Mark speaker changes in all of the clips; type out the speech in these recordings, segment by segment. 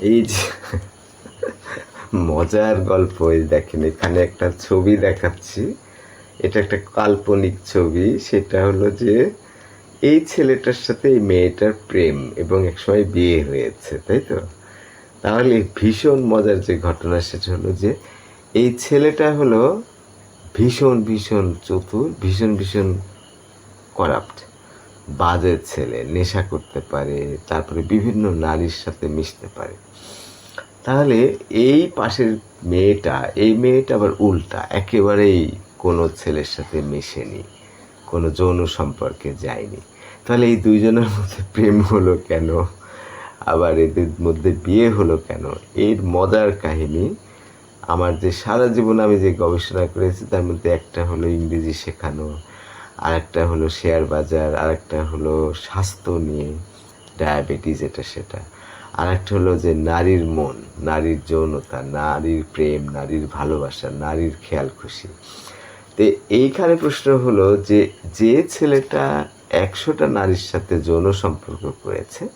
Speaker 1: এই যে মজার গল্প, এই দেখেন, এখানে একটা ছবি দেখাচ্ছি। এটা একটা কাল্পনিক ছবি। সেটা হলো যে, এই ছেলেটার সাথে এই মেয়েটার প্রেম এবং একসময় বিয়ে হয়েছে, তাই তো? তাহলে ভীষণ মজার যে ঘটনা, সেটা হলো যে, এই ছেলেটা হলো ভীষণ ভীষণ চতুর, ভীষণ ভীষণ করাপ্ট। বাজে ছেলে, নেশা করতে পারে, তারপরে বিভিন্ন নারীর সাথে মিশতে পারে। তাহলে এই পাশের মেয়েটা, এই মেয়েটা আবার উল্টা, একেবারেই কোনো ছেলের সাথে মেশেনি, কোনো যৌন সম্পর্কে যায়নি। তাহলে এই দুইজনের মধ্যে প্রেম হলো কেন? আবার এদের মধ্যে বিয়ে হলো কেন? এর মজার কাহিনী, আমার যে সারা জীবন আমি যে গবেষণা করেছি, তার মধ্যে একটা হলো ইংরেজি শেখানো আরেকটা হলো শেয়ার বাজার, আরেকটা হলো স্বাস্থ্য নিয়ে ডায়াবেটিস এটা সেটা। আরেকটা হলো যে নারীর মন, নারীর যৌনতা, নারীর প্রেম, নারীর ভালোবাসা, নারীর খেয়াল খুশি। তো এইখানে প্রশ্ন হলো যে যে ছেলেটা একশোটা নারীর সাথে যৌন সম্পর্ক করেছে,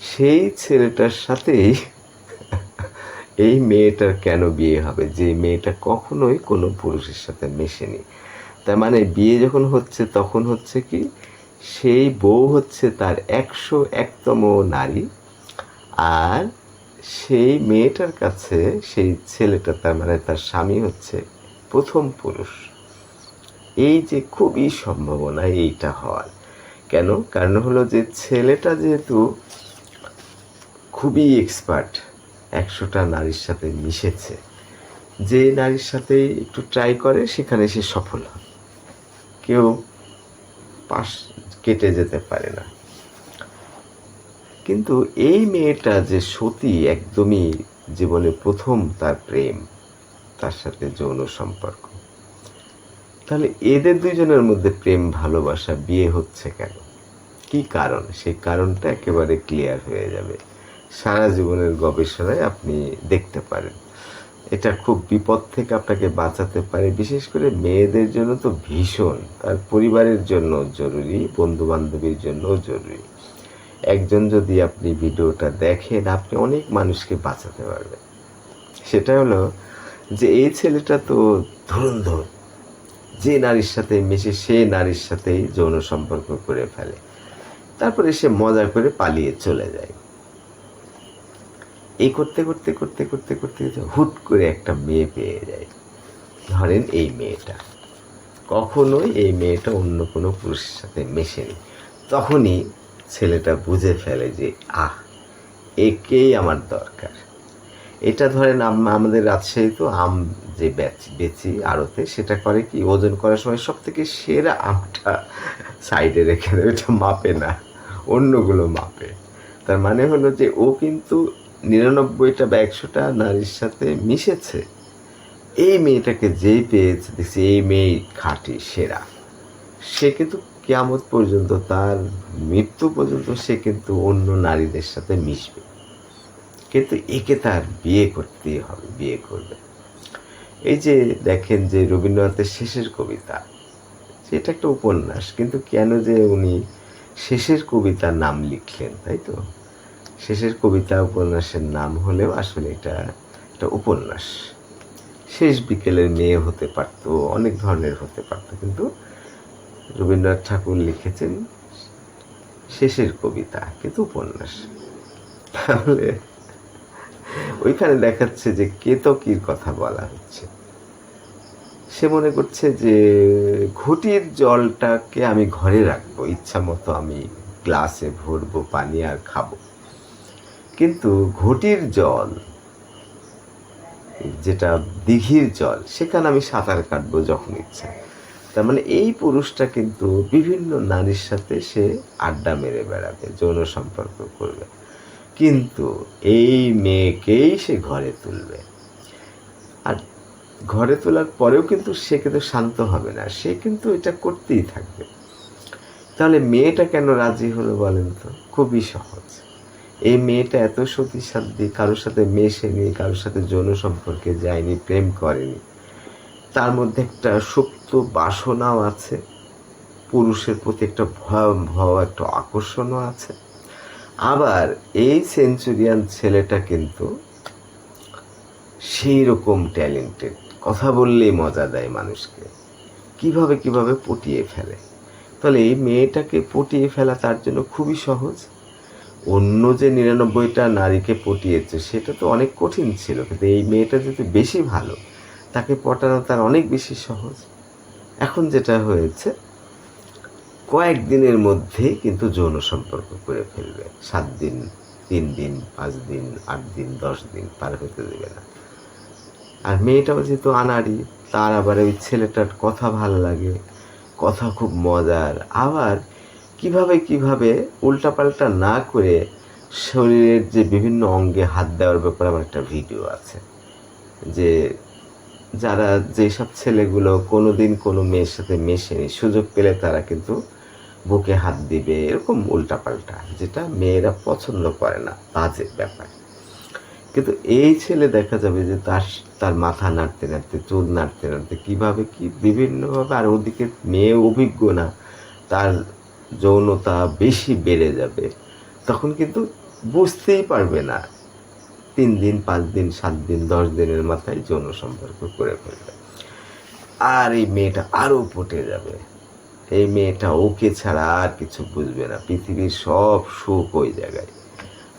Speaker 1: সেই ছেলেটার সাথেই এই মেয়েটার কেন বিয়ে হবে? যে মেয়েটা কখনোই কোনো পুরুষের সাথে মেশেনি। তার মানে বিয়ে যখন হচ্ছে, তখন হচ্ছে কি সেই বউ হচ্ছে তার একশো একতম নারী আর সেই মেয়েটার কাছে সেই ছেলেটা তার মানে তার স্বামী হচ্ছে প্রথম পুরুষ। এই যে খুবই সম্ভাবনা এইটা হওয়ার। কেন? কারণ হলো যে ছেলেটা যেহেতু খুবই এক্সপার্ট একশোটা নারীর সাথে মিশেছে। যে নারীর সাথে একটু ট্রাই করে, সেখানে সে সফল হয়। কেউ পাশ কেটে যেতে পারে না। কিন্তু এই মেয়েটা যে সতী একদমই জীবনে প্রথম তার প্রেম, তার সাথে যৌন সম্পর্ক। তাহলে এদের দুজনের মধ্যে প্রেম, ভালোবাসা, বিয়ে হচ্ছে কেন? কি কারণ? সেই কারণটা একেবারে ক্লিয়ার হয়ে যাবে। সারা জীবনের গবেষণায় আপনি দেখতে পারেন। এটা খুব বিপদ থেকে আপনাকে বাঁচাতে পারে। বিশেষ করে মেয়েদের জন্য তো ভীষণ, তার পরিবারের জন্য জরুরি বন্ধু বান্ধবীর জন্য জরুরি। একজন যদি আপনি ভিডিওটা দেখেন, আপনি অনেক মানুষকে বাঁচাতে পারবেন। সেটা হলো যে, এই ছেলেটা তো ধুরন্ধর। যে নারীর সাথে মিশে, সে নারীর সাথেই যৌন সম্পর্ক করে ফেলে। তারপরে সে মজা করে পালিয়ে চলে যায়। এই করতে করতে করতে করতে করতে হুট করে একটা মেয়ে পেয়ে যায়। ধরেন এই মেয়েটা। কখনোই এই মেয়েটা অন্য কোনো পুরুষের সাথে মেশেনি। তখনই ছেলেটা বুঝে ফেলে যে, আহ, একেই আমার দরকার। এটা ধরেন আম- আমাদের রাজশাহী তো আম যে বেচি বেচি আড়তে, সেটা করে কি ওজন করার সময় সব থেকে সেরা আমটা সাইডে রেখে দেয়। ওটা মাপে না, অন্যগুলো মাপে। তার মানে হলো যে ও কিন্তু নিরানব্বইটা বা একশোটা নারীর সাথে মিশেছে। এই মেয়েটাকে যেই পেয়েছে, দেখছি এই মেয়ে খাঁটি, সেরা। সে কিন্তু কেয়ামত পর্যন্ত, তার মৃত্যু পর্যন্ত সে কিন্তু অন্য নারীদের সাথে মিশবে। কিন্তু একে তার বিয়ে করতেই হবে, বিয়ে করবে। এই যে দেখেন যে রবীন্দ্রনাথের শেষের কবিতা, সেটা একটা উপন্যাস, কিন্তু কেন যে উনি শেষের কবিতার নাম লিখলেন, তাই তো? শেষের কবিতা উপন্যাসের নাম হলেও আসলে এটা একটা উপন্যাস। শেষ বিকেলের মেয়ে হতে পারতো, অনেক ধরনের হতে পারতো, কিন্তু রবীন্দ্রনাথ ঠাকুর লিখেছেন শেষের কবিতা, কিন্তু উপন্যাস। তাহলে ওইখানে দেখাচ্ছে যে কেতকীর কথা বলা হচ্ছে। সে মনে করছে যে ঘটির জলটাকে আমি ঘরে রাখব, ইচ্ছা মতো আমি গ্লাসে ভরবো, পানি আর খাব। কিন্তু ঘটির জল, যেটা দিঘির জল, সেখানে আমি সাঁতার কাটবো যখন ইচ্ছা। তার মানে এই পুরুষটা কিন্তু বিভিন্ন নারীর সাথে সে আড্ডা মেরে বেড়াবে, যৌন সম্পর্ক করবে। কিন্তু এই মেয়েকেই সে ঘরে তুলবে। আর ঘরে তোলার পরেও কিন্তু সে কিন্তু শান্ত হবে না, সে কিন্তু এটা করতেই থাকবে। তাহলে মেয়েটা কেন রাজি হলো বলেন তো? খুবই সহজ। এই মেয়েটা এত সতীসাধ্যী কারোর সাথে মেশেনি কারোর সাথে যৌন সম্পর্কে যায়নি, প্রেম করেনি। তার মধ্যে একটা সুপ্ত বাসনাও আছে, পুরুষের প্রতি একটা ভয়াবহ একটা আকর্ষণও আছে। আবার এই সেঞ্চুরিয়ান ছেলেটা কিন্তু সেই রকম ট্যালেন্টেড, কথা বললেই মজা দেয় মানুষকে। কীভাবে কীভাবে পটিয়ে ফেলে? তাহলে এই মেয়েটাকে পটিয়ে ফেলা তার জন্য খুবই সহজ। অন্য যে নিরানব্বইটা নারীকে পটিয়েছে, সেটা তো অনেক কঠিন ছিল। কিন্তু এই মেয়েটা যদি বেশি ভালো, তাকে পটানো তার অনেক বেশি সহজ। এখন যেটা হয়েছে কয়েকদিনের মধ্যেই কিন্তু যৌন সম্পর্ক করে ফেলবে। সাত দিন, তিন দিন, পাঁচ দিন, আট দিন, দশ দিন, পার হতে দেবে না। আর মেয়েটাও যেহেতু আনাড়ি, তার আবার ওই ছেলেটার কথা ভালো লাগে, কথা খুব মজার। আবার কীভাবে কীভাবে উল্টাপাল্টা না করে শরীরের যে বিভিন্ন অঙ্গে হাত দেওয়ার ব্যাপারে আমার একটা ভিডিও আছে। যে যারা যেসব ছেলেগুলো কোনো দিন কোনো মেয়ের সাথে মেশেনি, সুযোগ পেলে তারা কিন্তু বুকে হাত দিবে, এরকম উল্টাপাল্টা, যেটা মেয়েরা পছন্দ করে না, বাজে ব্যাপার। কিন্তু এই ছেলে দেখা যাবে যে তার তার মাথা নাড়তে নাড়তে, চুল নাড়তে নাড়তে কীভাবে কী, বিভিন্নভাবে, আর ওদিকে মেয়ে অভিজ্ঞ না, তার যৌনতা বেশি বেড়ে যাবে, তখন কিন্তু বুঝতেই পারবে না। তিন দিন, পাঁচ দিন, সাত দিন, দশ দিনের মাথায় যৌন সম্পর্ক করে ফেলবে। আর এই মেয়েটা আরও পটে যাবে। এই মেয়েটা ওকে ছাড়া আর কিছু বুঝবে না। পৃথিবীর সব সুখ ওই জায়গায়।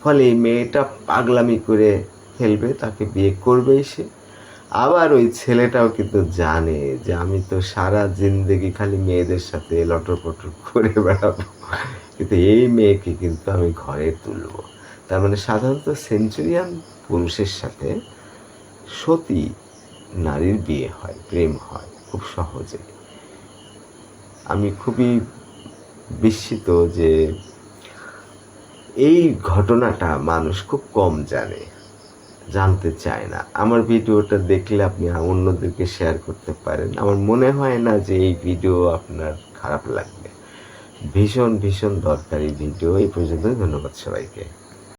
Speaker 1: ফলে এই মেয়েটা পাগলামি করে ফেলবে, তাকে বিয়ে করবেই সে। আবার ওই ছেলেটাও কিন্তু জানে যে আমি তো সারা জিন্দগি খালি মেয়েদের সাথে লটর পটর করে বেড়াবো। কিন্তু এই মেয়েকে কিন্তু আমি ঘরে তুলবো। তার মানে সাধারণত সেঞ্চুরিয়ান পুরুষের সাথে সতী নারীর বিয়ে হয়, প্রেম হয় খুব সহজে। আমি খুবই বিস্মিত যে এই ঘটনাটা মানুষ খুব কম জানে। জানতে চায় না। আমার ভিডিওটা দেখলে আপনি অন্যদেরকে শেয়ার করতে পারেন। আমার মনে হয় না যে এই ভিডিও আপনার খারাপ লাগবে। ভীষণ ভীষণ দরকারি ভিডিও। এই পর্যন্ত ধন্যবাদ সবাইকে।